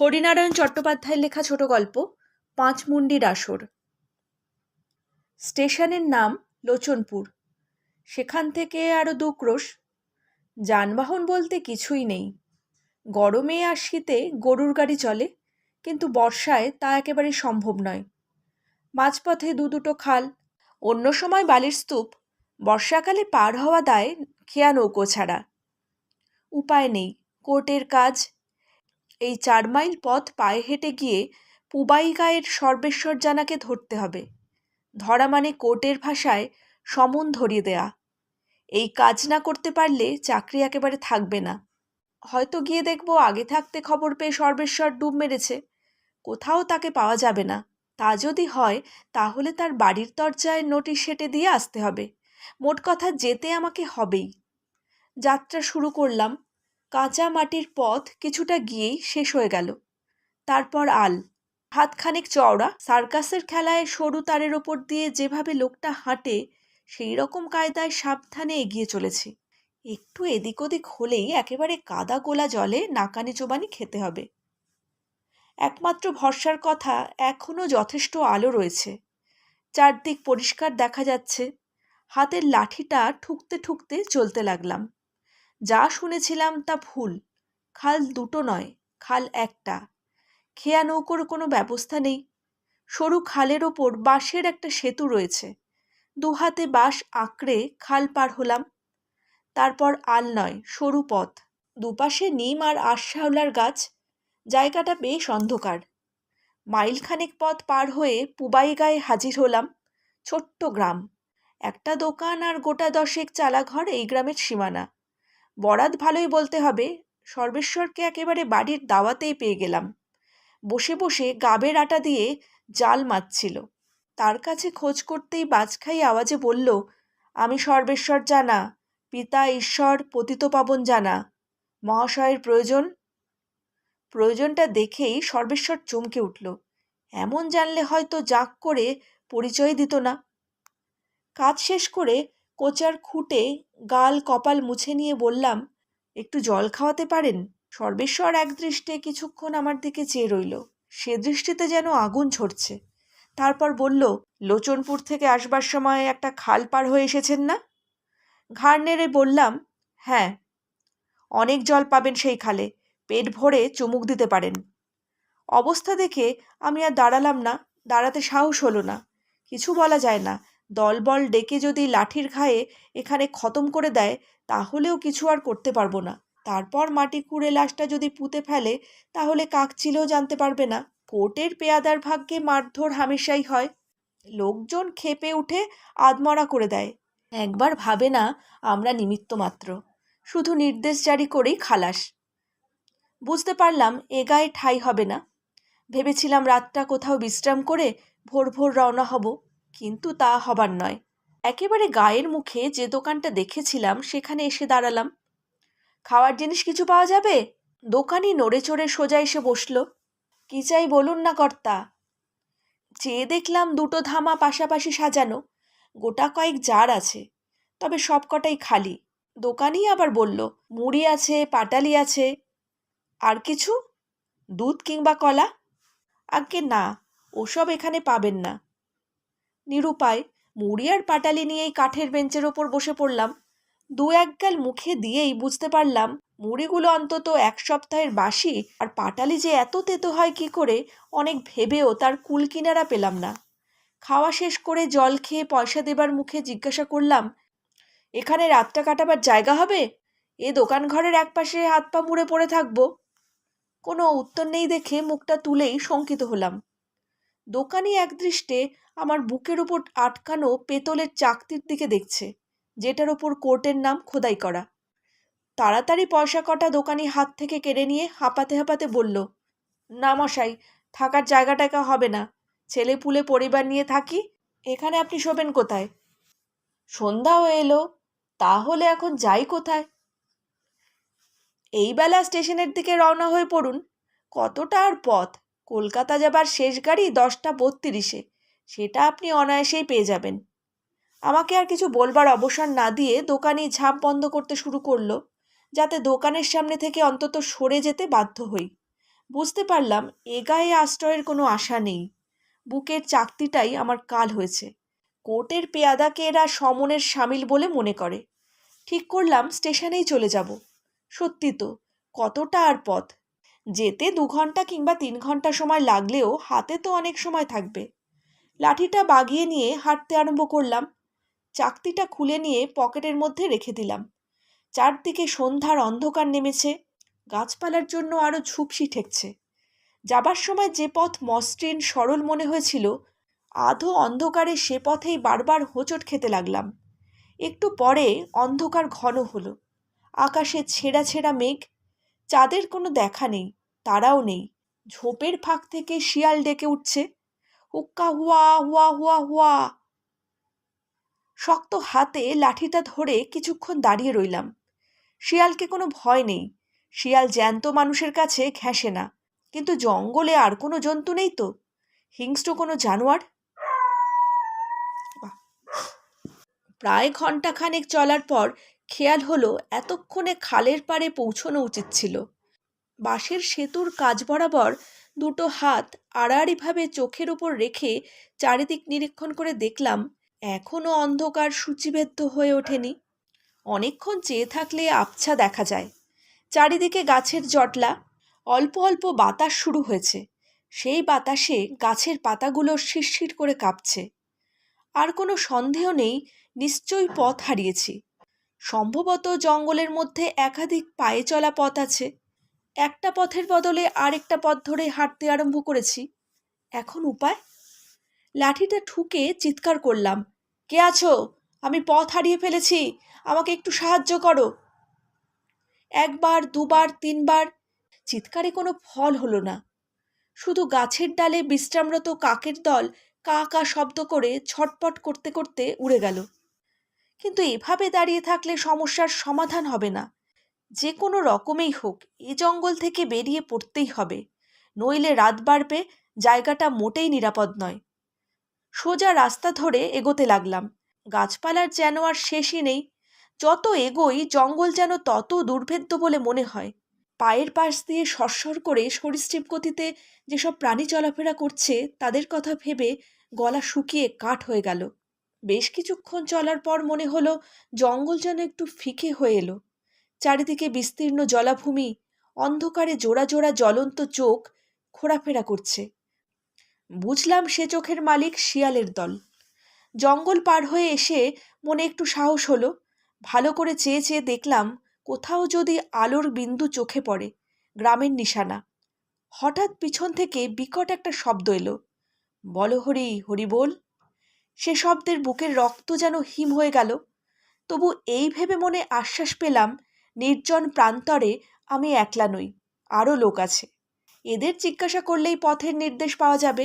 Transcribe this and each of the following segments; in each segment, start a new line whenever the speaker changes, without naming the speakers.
হরিনারায়ণ চট্টোপাধ্যায়ের লেখা ছোট গল্প পাঁচমুন্ডির আসর স্টেশনের নাম লোচনপুর। সেখান থেকে আরও দু ক্রোশ। যানবাহন বলতে কিছুই নেই। গরমে আর শীতে গরুর গাড়ি চলে, কিন্তু বর্ষায় তা একেবারে সম্ভব নয়। মাঝপথে দু দুটো খাল, অন্য সময় বালির স্তূপ। বর্ষাকালে পার হওয়া দায় খেয়া নৌকো ছাড়া। উপায় নেই, কোর্টের কাজ এই চার মাইল পথ পায়ে হেঁটে গিয়ে পুবাই গায়ের সর্বেশ্বর জানাকে ধরতে হবে। ধরা মানে কোর্টের ভাষায় সমন ধরিয়ে দেয়া। এই কাজ না করতে পারলে চাকরি একেবারে থাকবে না। হয়তো গিয়ে দেখব আগে থাকতে খবর পেয়ে সর্বেশ্বর ডুব মেরেছে। কোথাও তাকে পাওয়া যাবে না। তা যদি হয়, তাহলে তার বাড়ির দরজায় নোটিশ সেটে দিয়ে আসতে হবে। মোট কথা যেতে আমাকে হবেই। যাত্রা শুরু করলাম। কাঁচা মাটির পথ কিছুটা গিয়েই শেষ হয়ে গেল। তারপর আল। হাতখানেক চওড়া, সার্কাসের খেলায় সরু তারের ওপর দিয়ে যেভাবে লোকটা হাঁটে, সেই রকম কায়দায় সাবধানে এগিয়ে চলেছে। একটু এদিক ওদিক হলেই একেবারে কাদা গোলা জলে নাকানি চোবানি খেতে হবে। একমাত্র ভরসার কথা এখনও যথেষ্ট আলো রয়েছে। চারদিক পরিষ্কার দেখা যাচ্ছে। হাতের লাঠিটা ঠুকতে ঠুকতে চলতে লাগলাম। যা শুনেছিলাম তা ভুল। খাল দুটো নয়, খাল একটা। খেয়া নৌকোর কোনো ব্যবস্থা নেই। সরু খালের ওপর বাঁশের একটা সেতু রয়েছে। দু হাতে বাঁশ আঁকড়ে খাল পার হলাম। তারপর আল নয়, সরু পথ। দুপাশে নিম আর আশাওলার গাছ। জায়গাটা বেশ অন্ধকার। মাইলখানেক পথ পার হয়ে পুবাই গায়ে হাজির হলাম। ছোট্ট গ্রাম। একটা দোকান আর গোটা দশেক চালাঘর এই গ্রামের সীমানা। বরাত ভালোই বলতে হবে, সর্বেশ্বরকে একেবারে বাড়ির দাওয়াতেই পেয়ে গেলাম। বসে বসে গাবের আটা দিয়ে জাল মারছিল। তার কাছে খোঁজ করতেই বাজখাই আওয়াজে বলল, আমি সর্বেশ্বর জানা, পিতা ঈশ্বর পতিতপাবন জানা। মহাশয়ের প্রয়োজন? প্রয়োজনটা দেখেই সর্বেশ্বর চমকে উঠল। এমন জানলে হয়তো জাঁক করে পরিচয় দিত না। কাজ শেষ করে কোচার খুঁটে গাল কপাল মুছে নিয়ে বললাম, একটু জল খাওয়াতে পারেন? সর্বেশ্বর এক দৃষ্টে কিছুক্ষণ আমার দিকে চেয়ে রইল। সে দৃষ্টিতে যেন আগুন ঝরছে তারপর বলল, লোচনপুর থেকে আসবার সময় একটা খাল পার হয়ে এসেছেন না? ঘাড় নেড়ে বললাম হ্যাঁ। অনেক জল পাবেন সেই খালে। পেট ভরে চুমুক দিতে পারেন। অবস্থা দেখে আমি আর দাঁড়ালাম না, দাঁড়াতে সাহস হলো না। কিছু বলা যায় না। দলবল ডেকে যদি লাঠির ঘায়ে এখানে খতম করে দেয়, তাহলেও কিছু আর করতে পারব না। তারপর মাটি কুড়ে লাশটা যদি পুঁতে ফেলে, তাহলে কাক চিলেও জানতে পারবে না। কোর্টের পেয়াদার ভাগ্যে মারধর হামেশাই হয়। লোকজন খেপে উঠে আদমরা করে দেয়। একবার ভাবে না, আমরা নিমিত্ত মাত্র। শুধু নির্দেশ জারি করেই খালাস। বুঝতে পারলাম, এ গায়ে ঠাই হবে না। ভেবেছিলাম রাতটা কোথাও বিশ্রাম করে ভোর ভোর রওনা হব। কিন্তু তা হবার নয়। একেবারে গায়ের মুখে যে দোকানটা দেখেছিলাম, সেখানে এসে দাঁড়ালাম। খাওয়ার জিনিস কিছু পাওয়া যাবে? দোকানি নড়ে চড়ে সোজা এসে বসল। কি চাই বলুন না কর্তা। চেয়ে দেখলাম দুটো ধামা পাশাপাশি সাজানো, গোটা কয়েক জার আছে, তবে সব কটাই খালি। দোকানি আবার বলল, মুড়ি আছে, পাটালি আছে। আর কিছু? দুধ কিংবা কলা? আজ্ঞে না, ওসব এখানে পাবেন না। নিরুপায় মুড়ি আর পাটালি নিয়েই কাঠের বেঞ্চের ওপর বসে পড়লাম। দু এক গাল মুখে দিয়েই বুঝতে পারলাম, মুড়িগুলো অন্তত এক সপ্তাহের বাসি আর পাটালি যে এত তেতো হয় কি করে, অনেক ভেবেও তার কুল কিনারা পেলাম না। খাওয়া শেষ করে জল খেয়ে পয়সা দেবার মুখে জিজ্ঞাসা করলাম, এখানে রাতটা কাটাবার জায়গা হবে? এ দোকান ঘরের একপাশে হাত পা মুড়ে পড়ে থাকব? কোনো উত্তর নেই দেখে মুখটা তুলেই শঙ্কিত হলাম। দোকানি একদৃষ্টে আমার বুকের ওপর আটকানো পেতলের চাকতির দিকে দেখছে, যেটার ওপর কোর্টের নাম খোদাই করা। তাড়াতাড়ি পয়সা কটা দোকানি হাত থেকে কেড়ে নিয়ে হাঁপাতে হাঁপাতে বলল, না মশাই, থাকার জায়গা টাকা হবে না। ছেলে পুলে পরিবার নিয়ে থাকি, এখানে আপনি শোবেন কোথায়? সন্ধ্যা হয়ে এলো, তাহলে এখন যাই কোথায়? এই বেলা স্টেশনের দিকে রওনা হয়ে পড়ুন। কতটা আর পথ? কলকাতা যাবার শেষ গাড়ি দশটা বত্রিশে। সেটা আপনি অনায়াসেই পেয়ে যাবেন। আমাকে আর কিছু বলবার অবসর না দিয়ে দোকানি ঝাঁপ বন্ধ করতে শুরু করল, যাতে দোকানের সামনে থেকে অন্তত সরে যেতে বাধ্য হই। বুঝতে পারলাম এ গায়ে আশ্রয়ের কোনো আশা নেই। বুকের চাকতিটাই আমার কাল হয়েছে। কোর্টের পেয়াদাকে এরা সমনের সামিল বলে মনে করে। ঠিক করলাম স্টেশনেই চলে যাব। সত্যি তো, কতটা আর পথ। যেতে দু ঘণ্টা কিংবা তিন ঘণ্টা সময় লাগলেও হাতে তো অনেক সময় থাকবে। লাঠিটা বাগিয়ে নিয়ে হাঁটতে আরম্ভ করলাম। চাকতিটা খুলে নিয়ে পকেটের মধ্যে রেখে দিলাম। চারদিকে সন্ধ্যার অন্ধকার নেমেছে। গাছপালার জন্য আরও ঝুপসি ঠেকছে। যাবার সময় যে পথ মসৃণ, সরল মনে হয়েছিল, আধো অন্ধকারে সে পথেই বারবার হোঁচট খেতে লাগলাম। একটু পরে অন্ধকার ঘন হলো। আকাশে ছেঁড়া ছেঁড়া মেঘ, চাঁদের কোনো দেখা নেই। তারাও নেই। ঝোপের ফাঁক থেকে শিয়াল ডেকে উঠছে। হুক্কা হুয়া হুয়া হুয়া হুয়া। শক্ত হাতে লাঠিটা ধরে কিছুক্ষণ দাঁড়িয়ে রইলাম। শিয়ালকে কোনো ভয় নেই। শিয়াল জ্যান্ত মানুষের কাছে ঘেঁষে না। কিন্তু জঙ্গলে আর কোনো জন্তু নেই তো? হিংস্র কোনো জানোয়ার? প্রায় ঘন্টাখানেক চলার পর খেয়াল হলো, এতক্ষণে খালের পাড়ে পৌঁছনো উচিত ছিল। বাঁশের সেতুর কাজ বরাবর দুটো হাত আড়াআড়িভাবে চোখের ওপর রেখে চারিদিক নিরীক্ষণ করে দেখলাম এখনও অন্ধকার সূচিবেদ্ধ হয়ে ওঠেনি। অনেকক্ষণ চেয়ে থাকলে আবছা দেখা যায়। চারিদিকে গাছের জটলা, অল্প অল্প বাতাস শুরু হয়েছে। সেই বাতাসে গাছের পাতাগুলো শিরশির করে কাঁপছে। আর কোনো সন্দেহ নেই, নিশ্চয়ই পথ হারিয়েছি। সম্ভবত জঙ্গলের মধ্যে একাধিক পায়ে চলা পথ আছে। একটা পথের বদলে আরেকটা পথ ধরে হাঁটতে আরম্ভ করেছি। এখন উপায়? লাঠিটা ঠুকে চিৎকার করলাম, কে আছো? আমি পথ হারিয়ে ফেলেছি, আমাকে একটু সাহায্য করো। একবার, দুবার, তিনবার চিৎকারে কোনো ফল হলো না। শুধু গাছের ডালে বিশ্রামরত কাকের দল কা কা শব্দ করে ছটপট করতে করতে উড়ে গেল। কিন্তু এভাবে দাঁড়িয়ে থাকলে সমস্যার সমাধান হবে না। যে কোনো রকমেই হোক, এ জঙ্গল থেকে বেরিয়ে পড়তেই হবে। নইলে রাত বাড়বে, জায়গাটা মোটেই নিরাপদ নয়। সোজা রাস্তা ধরে এগোতে লাগলাম। গাছপালার যেন আর শেষই নেই। যত এগোই, জঙ্গল যেন তত দুর্ভেদ্য বলে মনে হয়। পায়ের পাশ দিয়ে সরসর করে সরীসৃপ গতিতে যেসব প্রাণী চলাফেরা করছে, তাদের কথা ভেবে গলা শুকিয়ে কাঠ হয়ে গেল। বেশ কিছুক্ষণ চলার পর মনে হলো, জঙ্গল যেন একটু ফিকে হয়ে এলো। চারিদিকে বিস্তীর্ণ জলাভূমি, অন্ধকারে জোড়া জোড়া জ্বলন্ত চোখ ঘোরাফেরা করছে। বুঝলাম সে চোখের মালিক শিয়ালের দল। জঙ্গল পার হয়ে এসে মনে একটু সাহস হলো। ভালো করে চেয়ে চেয়ে দেখলাম কোথাও যদি আলোর বিন্দু চোখে পড়ে, গ্রামের নিশানা। হঠাৎ পিছন থেকে বিকট একটা শব্দ এলো। বলো হরি হরি বল। সে শব্দের বুকের রক্ত যেন হিম হয়ে গেল। তবু এই ভেবে মনে আশ্বাস পেলাম নির্জন প্রান্তরে আমি একলা নই, আরও লোক আছে। এদের জিজ্ঞাসা করলেই পথের নির্দেশ পাওয়া যাবে।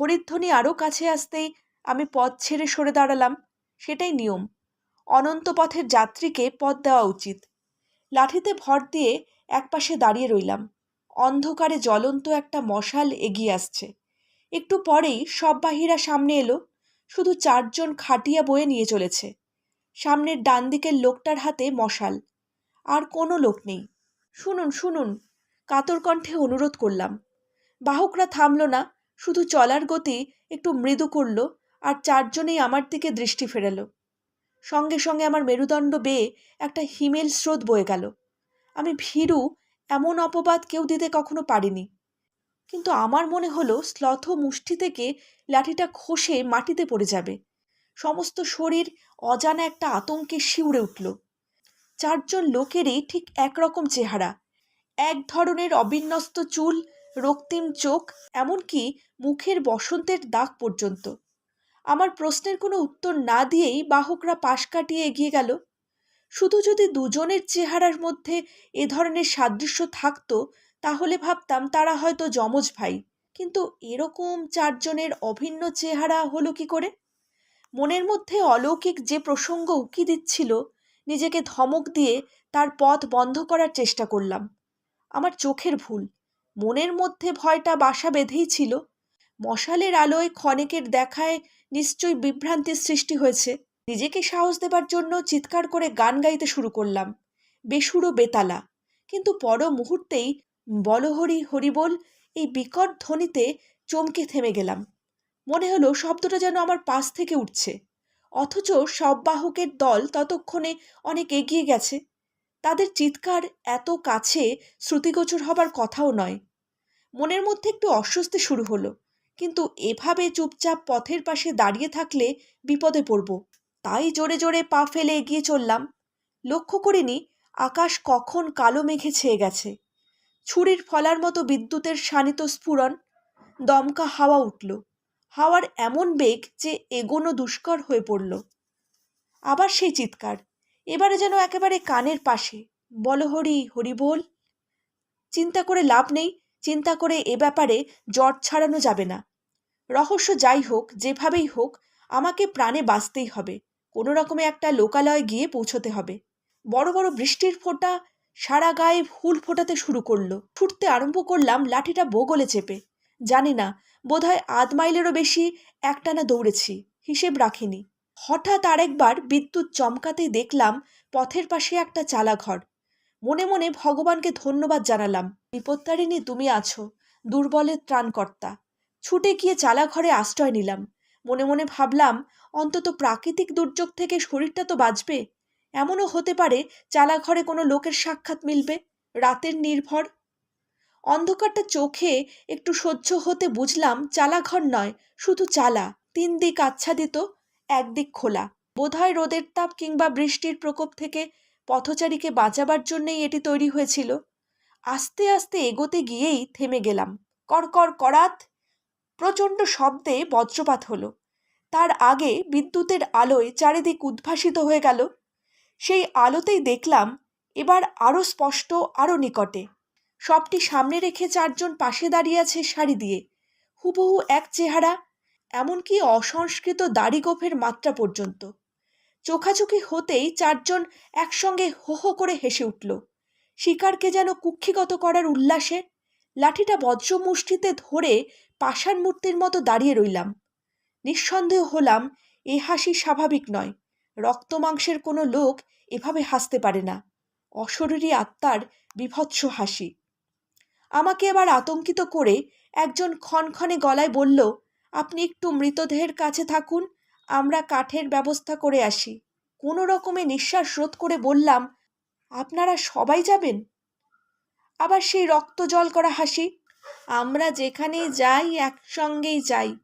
হরিধ্বনি আরও কাছে আসতেই আমি পথ ছেড়ে সরে দাঁড়ালাম, সেটাই নিয়ম। অনন্ত পথের যাত্রীকে পথ দেওয়া উচিত। লাঠিতে ভর দিয়ে একপাশে দাঁড়িয়ে রইলাম। অন্ধকারে জ্বলন্ত একটা মশাল এগিয়ে আসছে। একটু পরেই সব বাহিরা সামনে এলো, শুধু চারজন খাটিয়া বয়ে নিয়ে চলেছে। সামনের ডান দিকের লোকটার হাতে মশাল। আর কোনো লোক নেই। শুনুন শুনুন কাতর কণ্ঠে অনুরোধ করলাম। বাহকরা থামল না, শুধু চলার গতি একটু মৃদু করল আর চারজনেই আমার দিকে দৃষ্টি ফেরালো। সঙ্গে সঙ্গে আমার মেরুদণ্ড বেয়ে একটা হিমেল স্রোত বয়ে গেল। আমি ভীরু, এমন অপবাদ কেউ দিতে কখনো পারিনি। কিন্তু আমার মনে হলো শ্লথ মুষ্টি থেকে লাঠিটা খসে মাটিতে পড়ে যাবে। সমস্ত শরীর অজানা একটা আতঙ্কে শিউরে উঠল। চারজন লোকেরই ঠিক একরকম চেহারা। এক ধরনের অবিন্যস্ত চুল, রক্তিম চোখ, এমনকি মুখের বসন্তের দাগ পর্যন্ত। আমার প্রশ্নের কোনো উত্তর না দিয়েই বাহকরা পাশ কাটিয়ে এগিয়ে গেল। শুধু যদি দুজনের চেহারার মধ্যে এ ধরনের সাদৃশ্য থাকতো, তাহলে ভাবতাম তারা হয়তো যমজ ভাই। কিন্তু এরকম চারজনের অভিন্ন চেহারা হলো কি করে? মনের মধ্যে অলৌকিক যে প্রসঙ্গ উকি দিচ্ছিল নিজেকে ধমক দিয়ে তার পথ বন্ধ করার চেষ্টা করলাম। আমার চোখের ভুল, মনের মধ্যে ভয়টা বাসা বেঁধেই ছিল। মশালের আলোয় ক্ষণেকের দেখায় নিশ্চয়ই বিভ্রান্তির সৃষ্টি হয়েছে। নিজেকে সাহস দেবার জন্য চিৎকার করে গান গাইতে শুরু করলাম, বেসুরো বেতালা। কিন্তু পর মুহূর্তেই বলো হরি হরি এই বিকট ধ্বনিতে চমকে থেমে গেলাম। মনে হলো শব্দটা যেন আমার পাশ থেকে উঠছে। অথচ সব বাহকের দল ততক্ষণে অনেক এগিয়ে গেছে। তাদের চিৎকার এত কাছে শ্রুতিগোচর হবার কথাও নয়। মনের মধ্যে একটু অস্বস্তি শুরু হলো, কিন্তু এভাবে চুপচাপ পথের পাশে দাঁড়িয়ে থাকলে বিপদে পড়ব। তাই জোরে জোরে পা ফেলে এগিয়ে চললাম। লক্ষ্য করিনি, আকাশ কখন কালো মেঘে ছেয়ে গেছে। ছুরির ফলার মতো বিদ্যুতের শানিত স্ফুরণ, দমকা হাওয়া উঠল। হাওয়ার এমন বেগ যে এগোনো দুষ্কর হয়ে পড়ল। আবার সেই চিৎকার। এবারে যেন একেবারে কানের পাশে। বল হরি হরি বল। চিন্তা করে লাভ নেই, চিন্তা করে এ ব্যাপারে জট ছাড়ানো যাবে না। রহস্য যাই হোক, যেভাবেই হোক, আমাকে প্রাণে বাঁচতেই হবে। কোনো রকমে একটা লোকালয়ে গিয়ে পৌঁছতে হবে। বড় বড় বৃষ্টির ফোঁটা, সারা গায়ে ফুল ফোটাতে শুরু করল। ছুটতে আরম্ভ করলাম লাঠিটা বগলে চেপে। জানি না, বোধহয় আধ মাইলেরও বেশি একটানা দৌড়েছি, হিসেব রাখিনি। হঠাৎ আরেকবার বিদ্যুৎ চমকাতেই দেখলাম পথের পাশে একটা চালাঘর। মনে মনে ভগবানকে ধন্যবাদ জানালাম, বিপত্তারিণী, তুমি আছো, দুর্বলের ত্রাণকর্তা। ছুটে গিয়ে চালাঘরে আশ্রয় নিলাম। মনে মনে ভাবলাম, অন্তত প্রাকৃতিক দুর্যোগ থেকে শরীরটা তো বাঁচবে। এমনও হতে পারে চালাঘরে কোনো লোকের সাক্ষাৎ মিলবে। রাতের নির্ভর অন্ধকারটা চোখে একটু সহ্য হতে বুঝলাম চালাঘর নয়, শুধু চালা, তিন দিক আচ্ছাদিত একদিক খোলা। বোধহয় রোদের তাপ কিংবা বৃষ্টির প্রকোপ থেকে পথচারীকে বাঁচাবার জন্যই এটি তৈরি হয়েছিল। আস্তে আস্তে এগোতে গিয়েই থেমে গেলাম। কড়কড় করাত, প্রচণ্ড শব্দে বজ্রপাত হলো। তার আগে বিদ্যুতের আলোয় চারিদিক উদ্ভাসিত হয়ে গেল। সেই আলোতেই দেখলাম এবার আরও স্পষ্ট আরও নিকটে। সবটি সামনে রেখে চারজন পাশে দাঁড়িয়ে আছে শাড়ি দিয়ে। হুবহু এক চেহারা, এমনকি অসংস্কৃত দাড়ি গোফের মাত্রা পর্যন্ত। চোখাচোখি হতেই চারজন একসঙ্গে হো হো করে হেসে উঠল। শিকারকে যেন কুক্ষিগত করার উল্লাসে লাঠিটা বজ্র মুষ্টিতে ধরে পাষাণ মূর্তির মতো দাঁড়িয়ে রইলাম। নিঃসন্দেহ হলাম, এ হাসি স্বাভাবিক নয়। রক্ত মাংসের কোনো লোক এভাবে হাসতে পারে না। অশরীরী আত্মার বিভৎস হাসি। আমাকে এবার আতঙ্কিত করে একজন ক্ষণক্ষণে গলায় বলল, আপনি একটু মৃতদেহের কাছে থাকুন, আমরা কাঠের ব্যবস্থা করে আসি। কোনো রকমে নিঃশ্বাস রোধ করে বললাম, আপনারা সবাই যাবেন? আবার সেই রক্ত জল করা হাসি, আমরা যেখানেই যাই একসঙ্গেই যাই।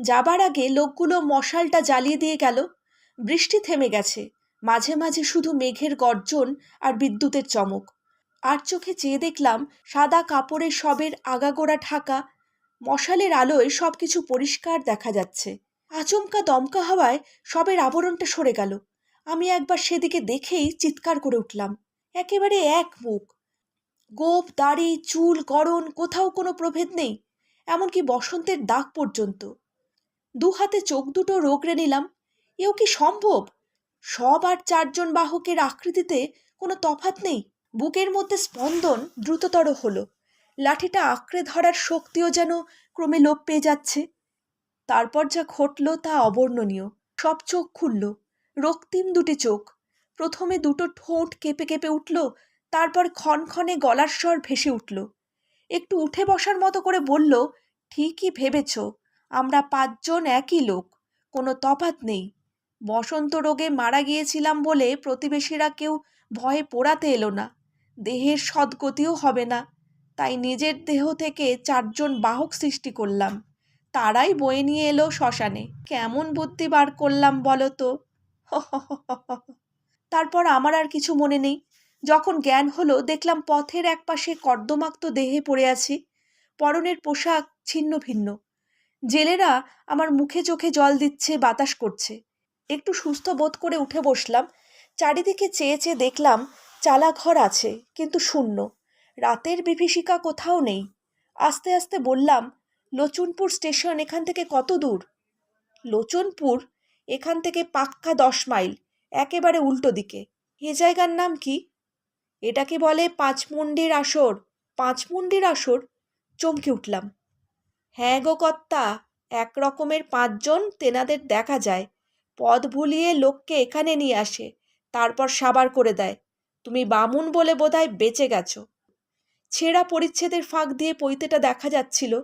যাবার আগে লোকগুলো মশালটা জ্বালিয়ে দিয়ে গেল। বৃষ্টি থেমে গেছে। মাঝে মাঝে শুধু মেঘের গর্জন আর বিদ্যুতের চমক। আর চোখে চেয়ে দেখলাম সাদা কাপড়ের সবের আগাগোড়া ঢাকা, মশালের আলোয় সব কিছু পরিষ্কার দেখা যাচ্ছে। আচমকা দমকা হাওয়ায় সবের আবরণটা সরে গেল। আমি একবার সেদিকে দেখেই চিৎকার করে উঠলাম। একেবারে এক মুখ। গোপ, দাড়ি, চুল, গড়ন, কোথাও কোনো প্রভেদ নেই, এমনকি বসন্তের দাগ পর্যন্ত। দু হাতে চোখ দুটো রোগড়ে নিলাম, এও কি সম্ভব? সব আর চারজন বাহকের আকৃতিতে কোনো তফাত নেই। বুকের মধ্যে স্পন্দন দ্রুততর হলো। লাঠিটা আঁকড়ে ধরার শক্তিও যেন ক্রমে লোপ পেয়ে যাচ্ছে। তারপর যা ঘটল তা অবর্ণনীয়। সব চোখ খুলল। রক্তিম দুটি চোখ। প্রথমে দুটো ঠোঁট কেঁপে কেঁপে উঠল, তারপর ক্ষণক্ষণে গলার স্বর ভেসে উঠল। একটু উঠে বসার মতো করে বলল, ঠিকই ভেবেছ, আমরা পাঁচজন একই লোক, কোনো তফাত নেই। বসন্ত রোগে মারা গিয়েছিলাম বলে প্রতিবেশীরা কেউ ভয়ে পোড়াতে এলো না। দেহের সদ্গতিও হবে না। তাই নিজের দেহ থেকে চারজন বাহক সৃষ্টি করলাম। তারাই বয়ে নিয়ে এলো শ্মশানে। কেমন বুদ্ধি বার করলাম বলো তো তারপর আমার আর কিছু মনে নেই। যখন জ্ঞান হলো, দেখলাম পথের একপাশে কর্দমাক্ত দেহে পড়ে আছি। পরনের পোশাক ছিন্ন ভিন্ন। জেলেরা আমার মুখে চোখে জল দিচ্ছে, বাতাস করছে। একটু সুস্থ বোধ করে উঠে বসলাম। চারিদিকে চেয়ে চেয়ে দেখলাম চালাঘর আছে, কিন্তু শূন্য। রাতের বিভীষিকা কোথাও নেই। আস্তে আস্তে বললাম, লোচনপুর স্টেশন এখান থেকে কত দূর? লোচনপুর এখান থেকে পাক্কা দশ মাইল, একেবারে উল্টো দিকে। এ জায়গার নাম কি? এটাকে বলে পাঁচমুন্ডির আসর। পাঁচমুন্ডির আসর? চমকে উঠলাম। হ্যাঁ গো কর্তা, এক রকমের পাঁচজন তেনাদের দেখা যায়। পথ ভুলিয়ে লোককে এখানে নিয়ে আসে, তারপর সাবার করে দেয়। তুমি বামুন বলে বোধহয় বেঁচে গেছো। ছেঁড়া পরিচ্ছেদের ফাঁক দিয়ে পৈতেটা দেখা যাচ্ছিল।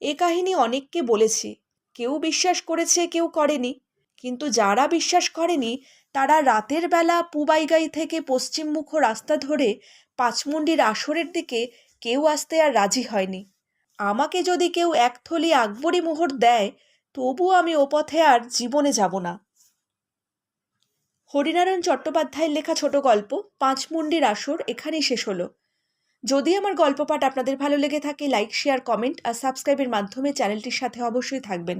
এ কাহিনী অনেককে বলেছি। কেউ বিশ্বাস করেছে, কেউ করেনি। কিন্তু যারা বিশ্বাস করেনি, তারা রাতের বেলা পুবাইগাই থেকে পশ্চিমমুখ রাস্তা ধরে পাঁচমুন্ডির আসরের দিকে কেউ আসতে আর রাজি হয়নি। আমাকে যদি কেউ এক থলি আকবরী মোহর দেয় তবু আমি ও পথে আর জীবনে যাব না। হরিনারায়ণ চট্টোপাধ্যায়ের লেখা ছোট গল্প পাঁচমুন্ডির আসর, এখানেই শেষ হলো। যদি আমার গল্প পাঠ আপনাদের ভালো লেগে থাকে লাইক শেয়ার কমেন্ট আর সাবস্ক্রাইবের মাধ্যমে চ্যানেলটির সাথে অবশ্যই থাকবেন।